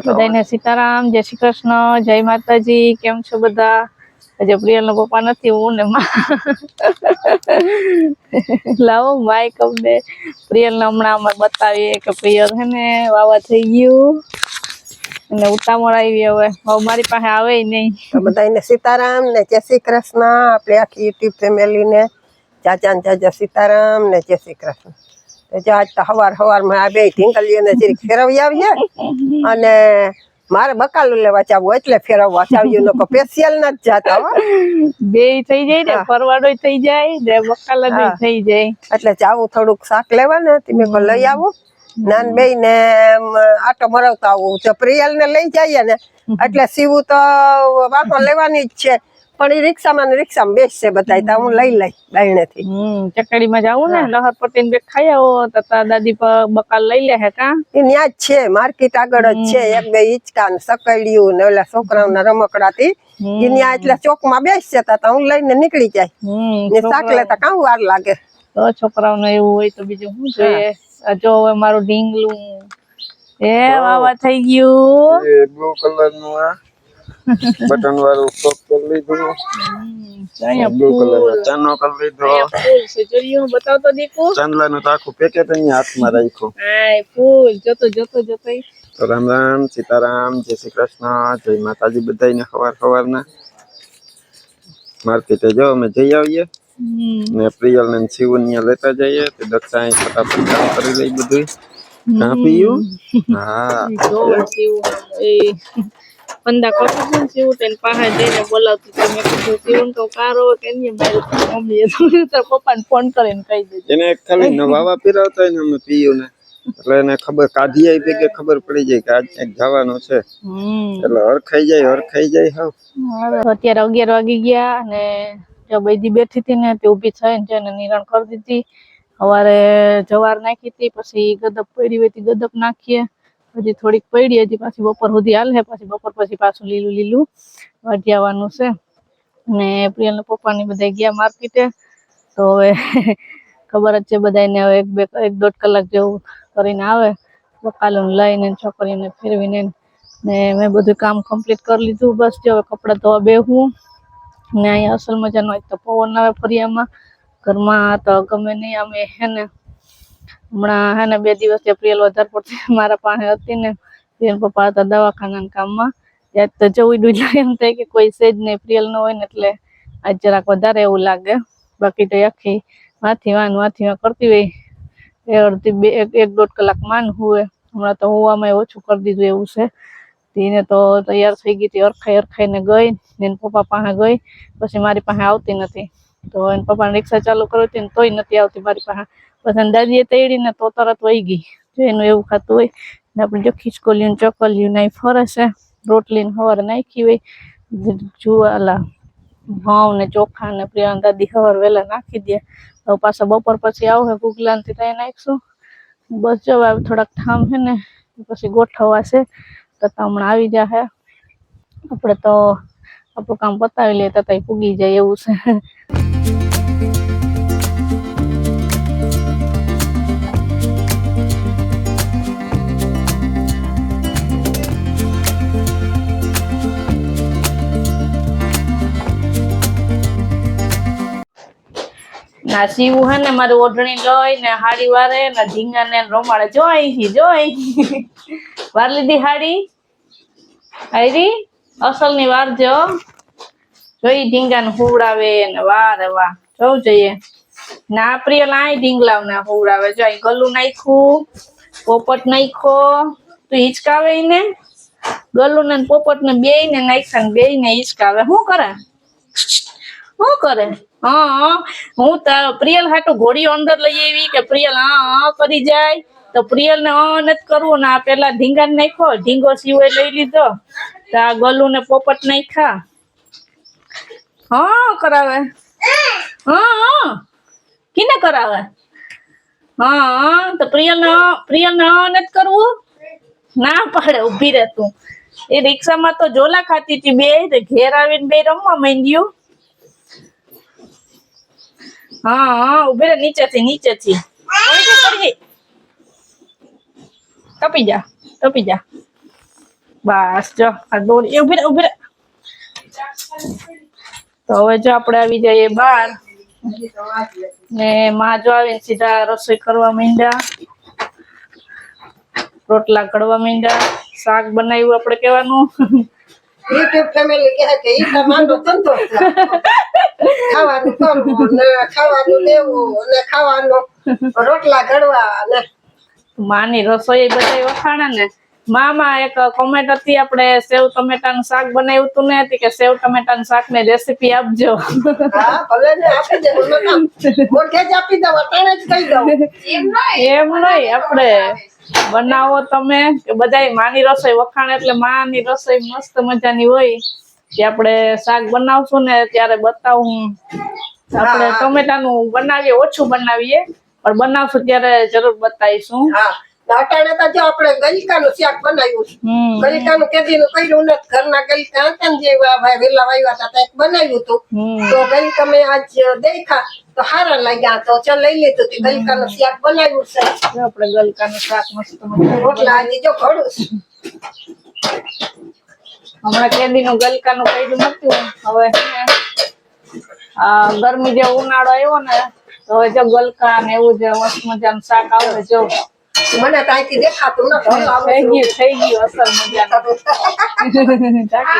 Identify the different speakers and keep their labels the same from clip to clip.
Speaker 1: બધાને સીતારામ જય શ્રી કૃષ્ણ જય માતાજી કેમ છો બધા? પ્રિયલ નો પપ્પા નથી હું ને લાવો માય અમને. પ્રિયલ ને હમણાં અમે બતાવીએ કે પ્રિયલ હે ને વાવા થઈ ગયું. અને ઉતામળ આવી હવે. હવે મારી પાસે આવે નહીં.
Speaker 2: બધા બધાને સીતારામ ને જય શ્રી કૃષ્ણ. આપણે આખી યુટ્યુબ ફેમિલીને. ચાચા ને ચાચા સીતારામ ને જય શ્રી કૃષ્ણ. આજ તો હવાર હવારમાં આ બે ઢીંગલીઓને જરી ફેરવી આવીએ અને મારે બકાલું લેવા ચાવું એટલે ફેરવવા ચાવ્યું નકો સ્પેશિયલ ન જ જાતા હો.
Speaker 1: બે થઈ જાય ને
Speaker 2: હા.
Speaker 1: ફરવાડો થઈ જાય ને બકાલા
Speaker 2: હા.
Speaker 1: થઈ જાય.
Speaker 2: એટલે ચાવું થોડુંક શાક લેવા ને તમે કો લઈ આવો. નાન બે ને આટો મરાવતા આવું. તો પ્રિયલ ને લઈ જઈએ ને એટલે સીવું તો વાહો લેવાની જ છે. પણ એ રિક્ષામાં ને રિક્ષામાં બેસશે બધા તો હું લઈ લઈ બાયણે થી
Speaker 1: હમ ચકડીમાં જાવું ને લહર પટ્ટી ને બે ખાઈ આવો તો દાદી પર બકાલ લઈ લે હે કા?
Speaker 2: એ ન્યા જ છે માર્કેટ આગળ જ છે એક બે ઈચકા ને સકડ્યું ને ઓલા છોકરાઓના રમકડાથી. એ ન્યા એટલે ચોકમાં બેસશે તો હું લઈને નીકળી જાય.
Speaker 1: હમ
Speaker 2: ને શાક લેતા કામ વાર લાગે.
Speaker 1: તો છોકરાઓને એવું હોય તો બીજું શું જોઈએ આ જો હવે મારું ઢીંગલું. એ વાવા થઈ ગયું.
Speaker 3: બ્લુ કલરનું આ. બટન વાળું ફ્રોક કરી લીધું.
Speaker 1: અહીંયા
Speaker 3: બ્લુ કલર ચાનો કરી લીધો.
Speaker 1: ફૂલ છે. જોયું બતાવતો દીકુ?
Speaker 3: ચાંદલા નું આખું પેકેટ અહીંયા હાથમાં રાખ્યું.
Speaker 1: હાય ફૂલ. જોતો જોતો જોતો.
Speaker 3: તો રામ રામ સીતારામ જય શ્રી કૃષ્ણ જય માતાજી બધાને સવાર સવારના માર્કેટે જો અમે જઈ આવીએ. ને પ્રિયલ ને શિવન લેતા જઈએ. તો દક્ષા અહીં ફટાફટ કામ કરી લઈ બધું કાપી હા.
Speaker 1: પંદા કરતું હતું ને પાસે જઈને બોલાવતી હતી. મેં કીધું શિવ તો કારો કે નહીં મારી મમ્મીએ તો પપ્પાને ફોન કરીને કહી દેજો.
Speaker 3: એને ખાલી નવાવા પીરાવતા હોય ને અમે પીયું ને એટલે એને ખબર કાઢી આવી ભેગે ખબર પડી જાય કે આજ ક્યાંક જવાનું છે. એટલે હરખાઈ જાય હરખાઈ જાય
Speaker 1: હા અત્યારે અગિયાર વાગી ગયા અને જો બધી બેઠી હતી ને તે ઊભી થઈને છે ને નિરણ કરી દીધી. સવારે જવાર નાખી હતી પછી ગદપ પડી હોય તે ગદપ નાખીએ. હજી થોડીક પડી, હજી પાછી બપોર સુધી હાલે પછી બપોર પછી પાછું લીલું લીલું વાઢી આવવાનું છે. ને પ્રિયલના પપ્પાની બધા ગયા માર્કેટે. તો હવે ખબર જ છે બધાને હવે એક બે, એક દોઢ કલાક જેવું કરીને આવે. બકાલું લઈને છોકરીને ફેરવીને ને મેં બધું કામ કમ્પ્લીટ કરી લીધું. બસ જો હવે કપડાં ધોવા બેહું. ને અહીંયા અસલ મજાનો એક તો પવન આવે ફરિયામાં. ઘરમાં તો ગમે નહીં, અમે હે ને હમણાં હે ને બે દિવસ એપ્રિલ વધારે પડતી મારા પાસે હતી ને, એન પપ્પા હતા દવાખાનાના કામમાં. ત્યાં તો જવું ડૂલા એમ થાય કે કોઈ સેજ નહીં, પ્રિયલ ન હોય ને એટલે આજ જરાક વધારે એવું લાગે. બાકી તો આખી માથી વાન માથી વાન કરતી હોય. એ અડધી બે, એક એક દોઢ કલાક માન હોય હમણાં તો હોવામાં ઓછું કરી દીધું એવું છે. તેને તો તૈયાર થઈ ગઈ હતી અરખાઈ અરખાઈને ગઈ. ને એના પપ્પા પાસે ગઈ. પછી મારી પાસે આવતી નથી. તો એને પપ્પાને રિક્ષા ચાલુ કરી હતી ને તોય નથી આવતી મારી પાસે. પછી દાદીએ તેડીને તો તરત વહી ગઈ. જો એનું એવું ખાતું હોય, ને આપણે જો ખીચકોલ્યું ચોકલ્યું ને ફરે રોટલી ને સવારે નાખી હોય, જુવાલા, ઘઉં ને ચોખા ને પ્રિયા દાદી સવાર વહેલા નાખી દે. હવે પાછા બપોર પછી આવશે ગુગલાનથી ત્યાં નાખીશું. બસ જો થોડાક ઠામ છે ને પછી ગોઠવવાશે તો તો હમણાં આવી જશે આપણે તો આપણું કામ પતાવી લઈએ, તો પૂગી જાય એવું છે. ના સીવું હે ને મારી ઓઢણી લઈ ને હાડી વારે ને ઢીંગા ને રોમાડે જોઈ જોઈ વાર લીધી હાડી? હારી અસલની વાર જો. જોઈ ઢીંગા ને હુવડાવે ને વારે વાહ જોવું જોઈએ. ના પ્રિય લાય ઢીંગલાવ ને હુવડાવે. જો અહીં ગલું નાખ્યું, પોપટ નાખ્યો. તું હિચકાવે ને ગલું ને પોપટ ને બે ને નાખ્યા ને બે ને હિચકાવે. શું કરે? શું કરે? હા, હું તો પ્રિયલ હાટુ ઘોડીઓ અંદર લઈ આવી કે પ્રિયલ, હા કરી જાય. તો પ્રિયલ ને હા, નથી કરવું. ને આ પેલા ઢીંગા નાખો ઢીંગો સીવો લઈ લીધો. તો આ ગલુ ને પોપટ નાખ્યા. હા, કરાવે. હા હા. કિને કરાવે? હા તો પ્રિયલ ને પ્રિયલ ને હા, નથી કરવું? ના પાડે ઊભી રહે તું એ રિક્ષામાં તો ઝોલા ખાતી હતી બે. ઘેર આવીને બે રમવા માંડ્યું. હા હા, ઉભે નીચેથી નીચેથી. તપી જા તપી જા. બસ, જો, આ દોરી ઊભી ઊભી તો હવે જો આપણે આવી જઈએ બહાર. ને માં જો આવીને સીધા રસોઈ કરવા માંડ્યા. રોટલા કડવા માંડ્યા. શાક બનાવ્યું આપણે કહેવાનું.
Speaker 2: યુટ્યુબ ફેમિલી કહે કે ઈ તો માંડો ધંધો. ખાવાનું કરવું ને ખાવાનું લેવું અને ખાવાનું રોટલા ઘડવા અને
Speaker 1: માની રસોઈ બધા વખાણા ને મામા એક કોમેન્ટ હતી આપણે સેવ ટમેટાનું શાક બનાવ્યું હતું ને હતી કે સેવ ટમેટાનું શાકની રેસીપી આપજો
Speaker 2: ને.
Speaker 1: એમ નહીં. આપણે બનાવો તમે કે બધાય માની રસોઈ વખાણ એટલે માની રસોઈ મસ્ત મજાની હોય કે આપણે શાક બનાવશું ને ત્યારે બતાવું. આપણે
Speaker 2: ટમેટા
Speaker 1: ટમેટાનું બનાવીએ ઓછું બનાવીએ પણ બનાવશું ત્યારે જરૂર બતાવીશું.
Speaker 2: હા. ને અટાણે તો જો આપણે ગલકાનું શાક બનાવ્યું છે. ગલકાનું કેદીનું કર્યું નથી. ઘરના ગલકા હતા ને જે ભાઈ વેલા વાવ્યા હતા ત્યાં બનાવ્યું હતું. તો ગલિકા મેં આજ દેખા તો હારા લાગ્યા તો ચાલ લઈ લીધું તે ગલકાનું શાક બનાવ્યું છે.
Speaker 1: આપણે ગલકાનું શાક મસ્ત
Speaker 2: રોટલા આજે જો ઘડું છે.
Speaker 1: હમણાં કેદીનું ગલકાનું કર્યું નતું. હવે આ ગરમી જે ઉનાળો આવ્યો ને તો હવે જો ગલકા ને એવું જે મસ્ત મજાનું શાક આવે જો.
Speaker 2: મને તો અહીંથી દેખાતું નથી
Speaker 1: થઈ ગયું થઈ ગયું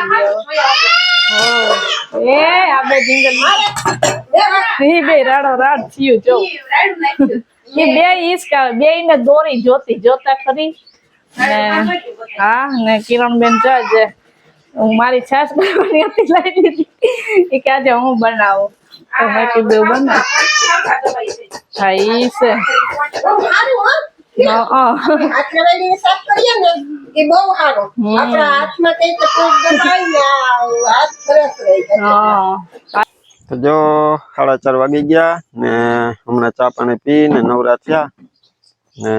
Speaker 1: ગયો એ આ બે જંગલ બે રાડો રાડ થયું જો. એ બે ઈસકા બે ને દોરી જોતી જોતા ખરી? ને હા ને કિરણબેન જો આજે હું મારી છાસ બનાવવાની હતી લઈ લીધી એ કે આજે હું બનાવું. તો મેં કીધું બનાવ હા ઈ છે.
Speaker 2: બહુ સારું હો.
Speaker 1: હા
Speaker 2: હાથમાં લઈને શાક કરીએ ને એ બહુ સારું. આપણા હાથમાં કઈ તકલીફ દબાય ને આ હાથ ફ્રેશ રહી. જાય
Speaker 3: તો જો સાડા ચાર વાગી ગયા ને હમણાં ચા પાણી પી ને નવરા થયા ને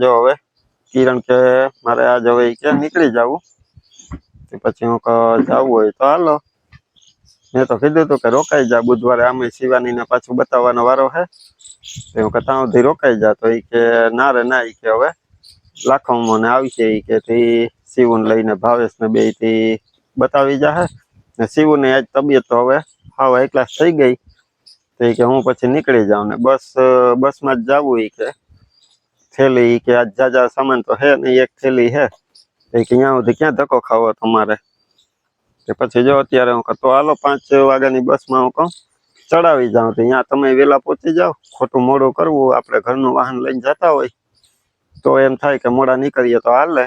Speaker 3: જો હવે કિરણ કે મારે આજ હવે કે નીકળી જવું. તે પછી હું જવું જાવું હોય તો હાલો. મેં તો કીધું હતું કે રોકાઈ જા બુધવારે આમે શિવાની ને પાછું બતાવવાનો વારો હે. તો હું ત્યાં સુધી રોકાઈ જા તો ઈ કે ના રે ના એ કે હવે લાખોમાં ને આવશે એ કે તે શિવને લઈને ભાવેશ ને બેથી બતાવી જાહે. ને શિવની આજ તબિયત તો હવે હાવ એકલા થઈ ગઈ. તો એ કે હું પછી નીકળી જાઉં ને બસ, બસમાં જ જાવું એ કે. થેલી કે આજ જાજા સામાન તો હે નહીં, એક થેલી હે. તો ઈ કે અહીંયા સુધી ક્યાં ધક્કો ખાવો તમારે? કે પછી જો અત્યારે હું તો હાલો પાંચ વાગ્યાની બસમાં હું કહું. ચડાવી જાઓ તો અહીંયા તમે વહેલા પહોંચી જાઓ. ખોટું મોડું કરવું આપણે ઘરનું વાહન લઈને જતા હોય. તો એમ થાય કે મોડા નીકળીએ તો હાલે.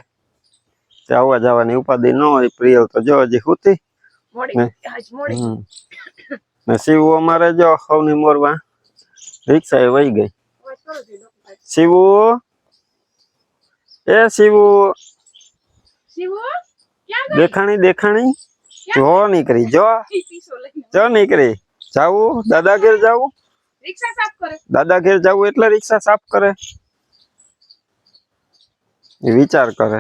Speaker 3: તે આવવા જવાની ઉપાધિ ન હોય પ્રિયલ તો જો હજી હુતી. ને શિવુ અમારે જો સૌની મોરવા. રિક્ષા એ વહી ગઈ. શિવુ? એ શિવુ? દેખાણી દેખાણી? જો નીકળી જો. જો નીકળી. જાવું દાદા ઘેર જાવું
Speaker 4: રિક્ષા સાફ કરે.
Speaker 3: દાદા ઘેર જાવું એટલે રિક્ષા સાફ કરે. એ વિચાર કરે.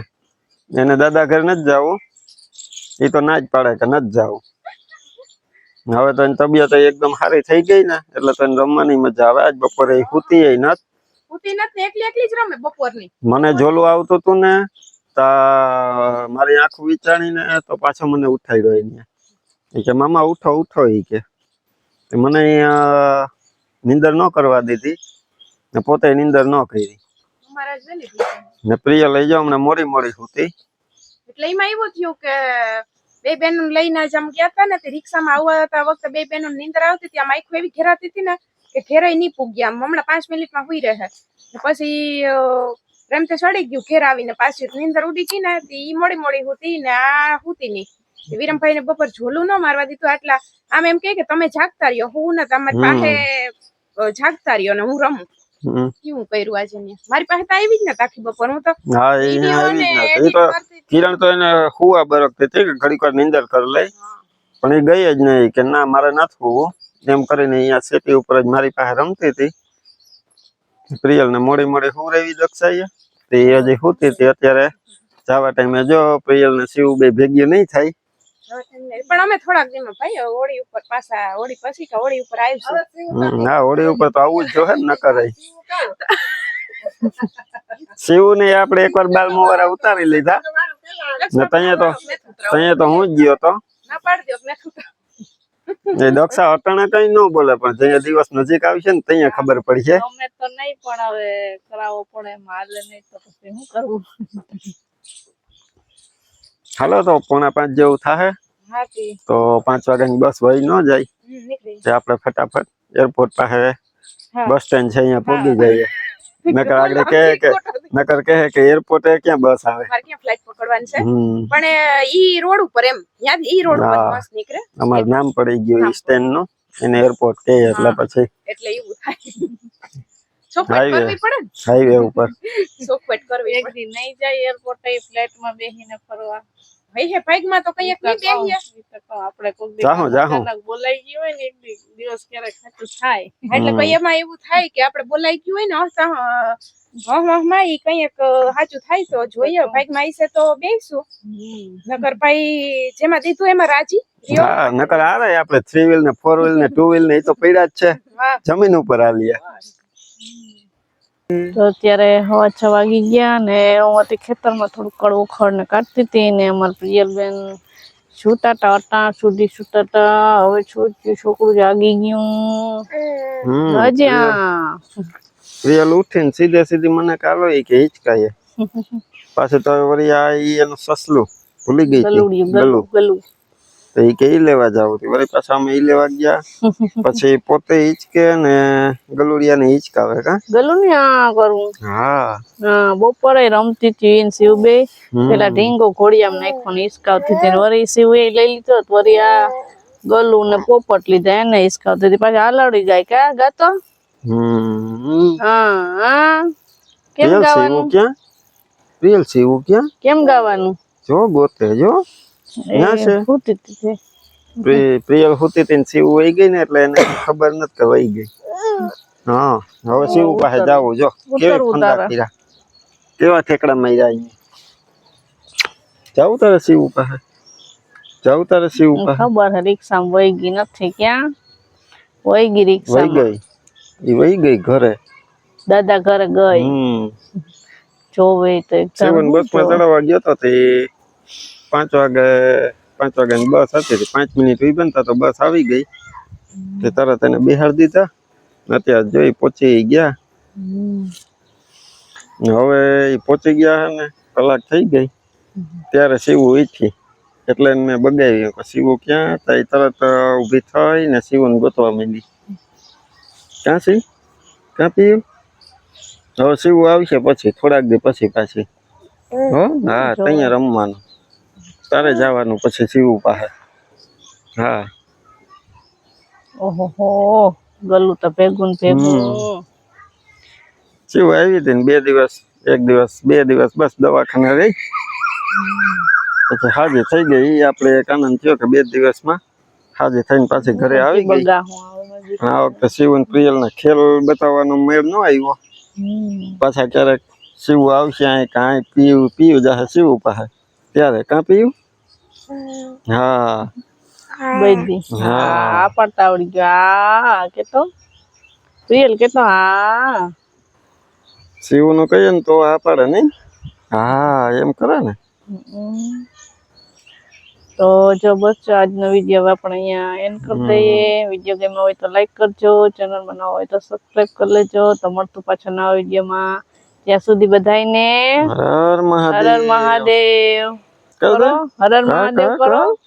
Speaker 3: એને દાદા ઘેર નથી જાવું એ તો ના જ પાડે કે નથી જાવું હવે તો એની તબિયત એકદમ સારી થઈ ગઈ ને એટલે તો એને રમવાની મજા આવે. આજ બપોરે એ હુતી
Speaker 4: ઉતી નથી. એકલી એકલી જ રમે બપોરની?
Speaker 3: મને જોલું આવતું હતું ને તા મારી આંખ વિચારીને તો પાછો મને ઉઠાડ્યો એને. એ કે મામા ઉઠો ઉઠો એ કે. તે મને નીંદર ન કરવા દીધી ને પોતે નિંદર ન કરી. ને પ્રિય લઈ જાઓ હમણાં મોડી મોડી સુતી
Speaker 4: એટલે એમાં એવું થયું કે બે બહેનો લઈને જ આમ ગયા હતા ને તે રિક્ષામાં આવવા હતા વખતે બે બહેનો નિંદર આવતી હતી આમ આખું એવી ઘેરાતી હતી ને કે ઘેરાઈ નહીં પૂગ્યા આમ હમણાં પાંચ મિનિટમાં હોઈ રહે. ને પછી પ્રેમ તે ચડી ગયું ઘેર આવીને પાછી નીંદર ઉડી ગઈ ને એ ઈ મોડી મોડી હતી ને આ હતી નહીં. વિરમભાઈ ને બપોર ઝોલું ન મારવા દીધું આટલા. આમ એમ કે તમે જાગતા રહ્યો. હું ને તમારી પાસે જાગતા રહ્યો ને હું રમું. કેવું કર્યું આજે મારી પાસે તો આવી જ ને આખી બપોર. હું તો
Speaker 3: હા એ તો કિરણ તો એને હુવા બરકતી હતી કે ઘડીક વાર નીંદર કરી લઈ. પણ એ ગઈ જ નહીં કે ના મારે નથી હોવું એમ કરીને અહીંયા સેટી ઉપર જ મારી પાસે રમતી હતી. પ્રિયલ ને મોડી મોડી હુવરાવી દક્ષાઈએ તે હજી હુતી હતી. અત્યારે જવા ટાઈમે જો પ્રિયલ ને શિવ બે ભેગી નહીં થાય.
Speaker 4: પણ અમે થોડાક દિવસ ભાઈ હોળી ઉપર પાછા હોળી પછી કે હોળી ઉપર આવીશું.
Speaker 3: ના હોળી ઉપર તો આવું જ જોહે ને ન કરાય શિવ ને આપણે એકવાર બાલ મોવારા ઉતારી લીધા. ને તઈએ તો તઈએ તો હું જ ગયો તો.
Speaker 4: ના પાડી દો કે
Speaker 3: એ દક્ષા અટાણે કઈ ન બોલે પણ જ્યાં દિવસ નજીક આવશે ને ત્યાં ખબર પડશે
Speaker 1: અમે તો નહીં પણ હવે કરાવવો પડે મારે નહીં તો પછી શું કરવું
Speaker 3: હાલો તો પોણા પાંચ જેવું થાય તો પાંચ વાગ્યાની બસ વહી ન જાય. જે આપણે ફટાફટ એરપોર્ટ પાસે બસ સ્ટેન્ડ છે અહીંયા પહોંચી જઈએ. નકર આગળ કે કે નકર કહે કે એરપોર્ટે ક્યાં બસ આવે?
Speaker 4: ક્યાં ફ્લાઇટ પકડવાની છે?
Speaker 3: હમ.
Speaker 4: પણ ઈ રોડ ઉપર એમ. યાદ ઈ રોડ ઉપર બસ નીકળે?
Speaker 3: અમારું નામ પડી ગયું સ્ટેન્ડનું. એને એરપોર્ટ કહે એટલે પછી
Speaker 4: એટલે એવું થાય. ચોખવટ
Speaker 3: Highway.
Speaker 4: કરવી પડે ને?
Speaker 3: હાઈવે ઉપર.
Speaker 4: ચોખવટ કરવી
Speaker 1: એક
Speaker 4: પડે.
Speaker 1: દી નહીં જાય એરપોર્ટ એ ફ્લેટમાં બેસીને ફરવા.
Speaker 4: ભાઈ હે ભાગમાં તો કઈ એક નહીં બેહીએ
Speaker 1: ઈ તો કહું, આપણે કોક દી
Speaker 3: જાહું, જાહું.
Speaker 1: અચાનક બોલાઈ ગયું હોય ને એક દી દિવસ ક્યારેક સાચું થાય.
Speaker 4: એટલે
Speaker 3: હમ.
Speaker 4: ભાઈ એમાં એવું થાય કે આપણે બોલાઈ ગયું હોય ને હસતા વાહ વાહમાં ઈ કંઈક સાચું થાય તો જોઈએ. ભાગમાં આવીશે તો બેસું નકર ભાઈ જેમાં દીધું એમાં રાજી રહ્યો.
Speaker 3: હા નકર આરે આપણે થ્રી વ્હીલ ને ફોર વ્હીલ ને ટુ વ્હીલ ને એ તો પડ્યા જ છે.
Speaker 4: વાહ
Speaker 3: જમીન ઉપર આલીએ
Speaker 1: તો અત્યારે હવા છ વાગી ગયા ને હું ખેતરમાં થોડું કડવું ખડ ને કાઢતી હતી ને અમારા પ્રિયલબેન છૂટાટા અટા સુધી છૂટાટા હવે છોકરું છોકરું જાગી ગયું.
Speaker 3: હજ્યા
Speaker 1: હજી
Speaker 3: પ્રિયલ ઉઠીને સીધે સીધી મને કાલો એ કે હિચકાય. પાછું તો વળી આ એનું સસલું ભૂલી ગઈ ગલું.
Speaker 1: ગલું.
Speaker 3: તો એ કે ઈ લેવા જાવ વળી પાછા અમે ઈ લેવા ગયા. પછી પોતે હિચકે ને ગલુડિયા ને હિચકાવે કા?
Speaker 1: ગલું કરું.
Speaker 3: હા.
Speaker 1: હા બપોરે રમતી હતી ને શિવ
Speaker 3: બે.
Speaker 1: પેલા ઢીંગો ઘોડિયામાં નાખ્યો ને હિચકાવતી હતી વળી શિવ એ લઈ લીધો તો વળી આ ગલુ ને પોપટ લીધા એને હિચકાવતી હતી. પાછી હાલાડી જાય કા? ગાતો? હા હા. કેમ ગાવાનું?
Speaker 3: ક્યાં? રિયલ ક્યાં?
Speaker 1: કેમ ગાવાનું?
Speaker 3: જો ગોતે જો. ના છે. પ્રિયલ હોતી હતી શિવ વહી ગઈ ને એટલે એને ખબર નથી કે વહી ગઈ. હા હવે શિવ પાસે જાવું જો. કેવી
Speaker 1: ઠંડા
Speaker 3: કર્યા કેવા ઠેકડા માર્યા અહીંયા? જાવું તારે શિવ પાસે? જાવું તારે શિવ પાસે?
Speaker 1: ખબર હે રિક્ષામાં વહી ગઈ નથી ક્યાં? વહી ગઈ
Speaker 3: વહી ગઈ. એ વહી ગઈ ઘરે.
Speaker 1: દાદા ઘરે ગઈ. જોવે તો એક
Speaker 3: સેવન બસમાં
Speaker 1: જોવે.
Speaker 3: ચડાવવા ગયો તો તે પાંચ વાગે, પાંચ વાગ્યાની બસ હતી પાંચ મિનિટ ઊભી બનતા તો બસ આવી ગઈ. તે તરત એને બિહાર દીધા. અત્યારે જોઈ પહોંચી ગયા. હવે પહોંચી ગયા ને, કલાક થઈ ગઈ. ત્યારે શિવું ઈઠી એટલે મેં બગાવ્યું કે સીવું ક્યાં હતા? એ તરત ઊભી થઈ ને સીવું ગોતવા માંડી. ક્યાં શિવ? ક્યાં પીયું? હવે શિવું આવશે પછી, થોડાક દી પછી પાછી. હો? હા ત્યાં રમવાનું. તારે જવાનું પછી સીવું પાસે હા.
Speaker 1: ઓહો ગલું તો ભેગું ભેગું.
Speaker 3: સીવું આવી હતી ને બે દિવસ એક દિવસ બે દિવસ બસ દવાખાને રહી. પછી હાજી થઈ ગઈ. આપણે એક આનંદ થયો કે બે દિવસમાં હાજી થઈને પાછી ઘરે આવી ગઈ. આ વખતે શિવન પ્રિયલ ના ખેલ બતાવવાનો મેળ ન આવ્યો. પાછા ક્યારેક શિવ આવશે અહીં કાંઈ પીવું પીવું જશે શિવ પાસે ત્યારે કાં પીયું? હા.
Speaker 1: બેબી
Speaker 3: હા.
Speaker 1: હા. પડતા આવડી ગયો. હા કેતો પ્રિયલ કેતો હા.
Speaker 3: શિવ કહીએ ને તો આ પાડે નહીં? હા એમ કરે ને.
Speaker 1: તો જો બસ આજનો વીડિયો આપણે અહીંયા એન્ડ કરી દઈએ. વીડિયો ગમ્યો હોય તો લાઈક કરજો. ચેનલ બનાવો હોય તો સબસ્ક્રાઇબ કરી લેજો. તો મળતું પાછા નવા વિડીયોમાં. ત્યાં સુધી બધાને
Speaker 3: હર
Speaker 1: મહાદેવ. હર
Speaker 3: મહાદેવ. કરો
Speaker 1: હર મહાદેવ
Speaker 3: કરો.